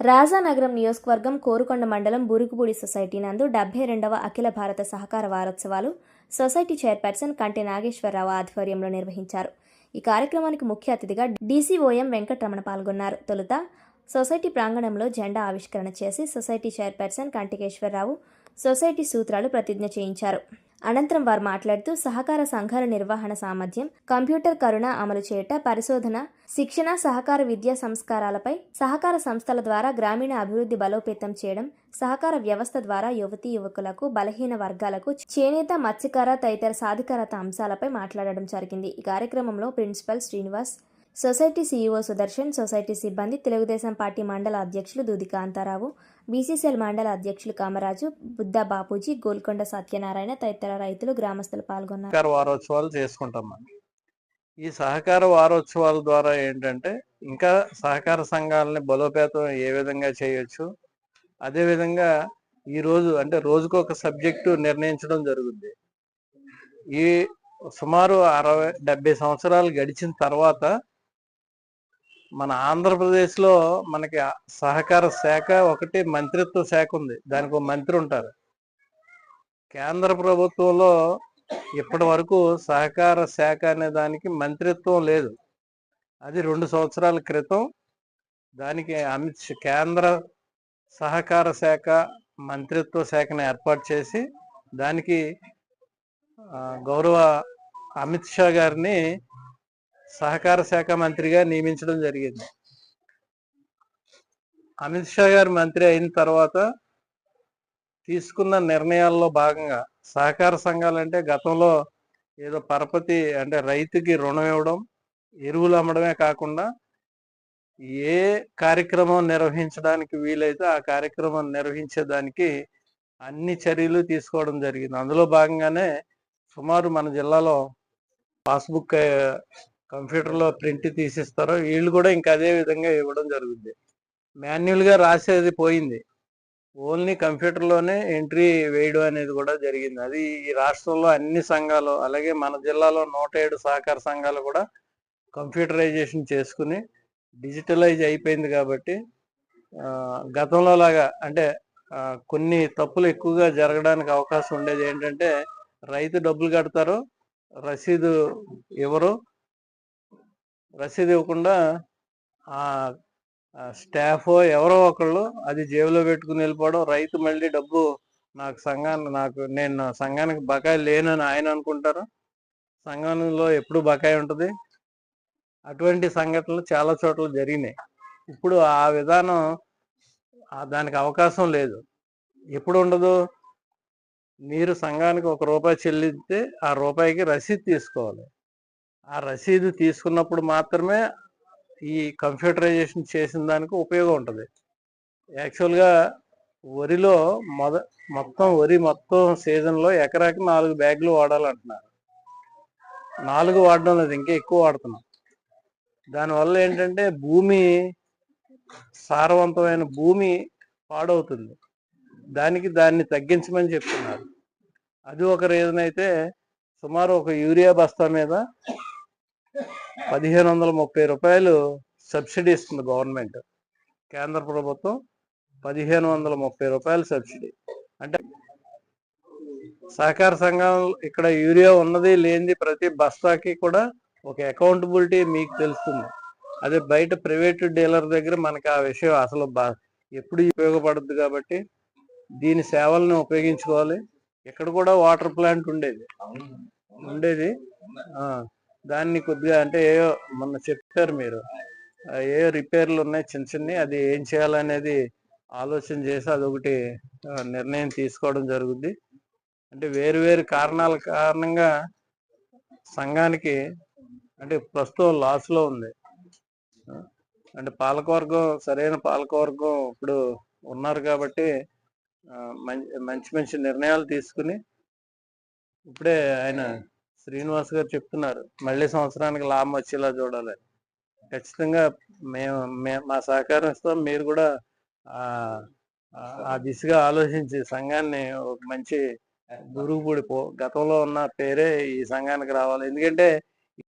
రాజానగరం నియోజకవర్గం కోరుకొండ మండలం బురుగుపూడి సొసైటీ నందు డెబ్బై రెండవ అఖిల భారత సహకార వారోత్సవాలు సొసైటీ చైర్పర్సన్ కంటి నాగేశ్వరరావు ఆధ్వర్యంలో నిర్వహించారు. ఈ కార్యక్రమానికి ముఖ్య అతిథిగా డీసీఓఎం వెంకటరమణ పాల్గొన్నారు. తొలుత సొసైటీ ప్రాంగణంలో జెండా ఆవిష్కరణ చేసి సొసైటీ చైర్పర్సన్ కంటికేశ్వరరావు సొసైటీ సూత్రాలు ప్రతిజ్ఞ చేయించారు. అనంతరం వారు మాట్లాడుతూ సహకార సంఘాల నిర్వహణ సామర్థ్యం కంప్యూటర్ కరుణ అమలు చేయట పరిశోధన శిక్షణ సహకార విద్యా సంస్కారాలపై సహకార సంస్థల ద్వారా గ్రామీణ అభివృద్ధి బలోపేతం చేయడం సహకార వ్యవస్థ ద్వారా యువతీ యువకులకు బలహీన వర్గాలకు చేనేత మత్స్యకార తదితర సాధికారత అంశాలపై మాట్లాడడం జరిగింది. ఈ కార్యక్రమంలో principal Srinivas society CEO Sudarshan society సిబ్బంది తెలుగుదేశం పార్టీ మండల అధ్యక్షులు దూది కాంతారావు బీసీసీఎల్ మండల అధ్యక్షులు కామరాజు బుద్ధ బాపూజీ గోల్కొండ సత్యనారాయణ తదితర రైతులు గ్రామస్తులు పాల్గొన్నారు. సహకార వారోత్సవాలు చేసుకుంటాం ఈ సహకార వారోత్సవాల ద్వారా ఏంటంటే ఇంకా సహకార సంఘాలని బలోపేతం ఏ విధంగా చేయొచ్చు అదేవిధంగా ఈరోజు ఈ రోజు అంటే రోజుకు ఒక సబ్జెక్టు నిర్ణయించడం జరుగుద్ది. ఈ సుమారు అరవై డెబ్బై సంవత్సరాలు గడిచిన తర్వాత మన ఆంధ్రప్రదేశ్లో మనకి సహకార శాఖ ఒకటి మంత్రిత్వ శాఖ ఉంది. దానికి ఒక మంత్రి ఉంటారు. కేంద్ర ప్రభుత్వంలో ఇప్పటి వరకు సహకార శాఖ అనే దానికి మంత్రిత్వం లేదు. అది రెండు సంవత్సరాల క్రితం దానికి అమిత్ కేంద్ర సహకార శాఖ మంత్రిత్వ శాఖను ఏర్పాటు చేసి దానికి గౌరవ అమిత్ షా గారిని సహకార శాఖ మంత్రిగా నియమించడం జరిగింది. అమిత్ షా గారు మంత్రి అయిన తర్వాత తీసుకున్న నిర్ణయాల్లో భాగంగా సహకార సంఘాలంటే గతంలో ఏదో పరపతి అంటే రైతుకి రుణం ఇవ్వడం ఎరువులు అమ్మడమే కాకుండా ఏ కార్యక్రమం నిర్వహించడానికి వీలైతే ఆ కార్యక్రమం నిర్వహించేదానికి అన్ని చర్యలు తీసుకోవడం జరిగింది. అందులో భాగంగానే సుమారు మన జిల్లాలో పాస్బుక్ కంప్యూటర్లో ప్రింట్ తీసిస్తారో వీళ్ళు కూడా ఇంకా అదే విధంగా ఇవ్వడం జరుగుద్ది. మాన్యువల్గా రాసేది పోయింది. ఓన్లీ కంప్యూటర్లోనే ఎంట్రీ వేయడం అనేది కూడా జరిగింది. అది ఈ రాష్ట్రంలో అన్ని సంఘాలు అలాగే మన జిల్లాలో నూట ఏడు సహకార సంఘాలు కూడా కంప్యూటరైజేషన్ చేసుకుని డిజిటలైజ్ అయిపోయింది కాబట్టి గతంలో లాగా అంటే కొన్ని తప్పులు ఎక్కువగా జరగడానికి అవకాశం ఉండేది ఏంటంటే రైతు డబ్బులు కడతారు రసీదు ఇవ్వరు రసీదు ఇవ్వకుండా ఆ స్టాఫ్ ఎవరో ఒకళ్ళు అది జేబులో పెట్టుకుని వెళ్ళిపోవడం రైతు మళ్ళీ డబ్బు నాకు సంఘాన్ని నాకు నేను సంఘానికి బకాయి లేనని ఆయన అనుకుంటారు. సంఘంలో ఎప్పుడు బకాయి ఉంటుంది? అటువంటి సంఘటనలు చాలా చోట్ల జరిగినాయి. ఇప్పుడు ఆ విధానం దానికి అవకాశం లేదు. ఎప్పుడు ఉండదు? మీరు సంఘానికి ఒక రూపాయి చెల్లిస్తే ఆ రూపాయికి రసీదు తీసుకోవాలి. ఆ రసీదు తీసుకున్నప్పుడు మాత్రమే ఈ కంప్యూటరైజేషన్ చేసిన దానికి ఉపయోగం ఉంటుంది. యాక్చువల్గా వరిలో మొద మొత్తం వరి మొత్తం సీజన్లో ఎకరాకి నాలుగు బ్యాగులు వాడాలంటున్నారు. నాలుగు వాడడం లేదు ఇంకా ఎక్కువ వాడుతున్నాం. దానివల్ల ఏంటంటే భూమి సారవంతమైన భూమి పాడవుతుంది. దానికి దాన్ని తగ్గించమని చెప్తున్నారు. అది ఒక రీజన్ అయితే సుమారు ఒక యూరియా బస్తా మీద పదిహేను వందల ముప్పై రూపాయలు సబ్సిడీ ఇస్తుంది గవర్నమెంట్. కేంద్ర ప్రభుత్వం పదిహేను వందల ముప్పై రూపాయలు సబ్సిడీ. అంటే సహకార సంఘం ఇక్కడ యూరియా ఉన్నది లేనిది ప్రతి బస్తాకి కూడా ఒక అకౌంటబిలిటీ మీకు తెలుస్తుంది. అదే బయట ప్రైవేట్ డీలర్ దగ్గర మనకి ఆ విషయం అసలు బా- ఎప్పుడు ఉపయోగపడద్దు కాబట్టి దీని సేవలను ఉపయోగించుకోవాలి. ఇక్కడ కూడా వాటర్ ప్లాంట్ ఉండేది. ఉండేది. దాన్ని కొద్దిగా అంటే ఏయో మొన్న చెప్పారు మీరు. ఏ రిపేర్లు ఉన్నాయి చిన్న చిన్నవి అది ఏం చేయాలనేది ఆలోచన చేసి అదొకటి నిర్ణయం తీసుకోవడం జరుగుద్ది. అంటే వేరు వేరు కారణాల కారణంగా సంఘానికి అంటే ప్రస్తుతం లాస్లో ఉంది. అంటే పాలకవర్గం సరైన పాలకవర్గం ఇప్పుడు ఉన్నారు కాబట్టి మంచి మంచి మంచి నిర్ణయాలు తీసుకుని ఇప్పుడే ఆయన శ్రీనివాస్ గారు చెప్తున్నారు మళ్ళీ సంవత్సరానికి లాభం వచ్చేలా చూడాలి. ఖచ్చితంగా మేము మా సహకారం ఇస్తాం. మీరు కూడా ఆ దిశగా ఆలోచించి సంఘాన్ని ఒక మంచి గురువు పో గతంలో ఉన్న పేరే ఈ సంఘానికి రావాలి. ఎందుకంటే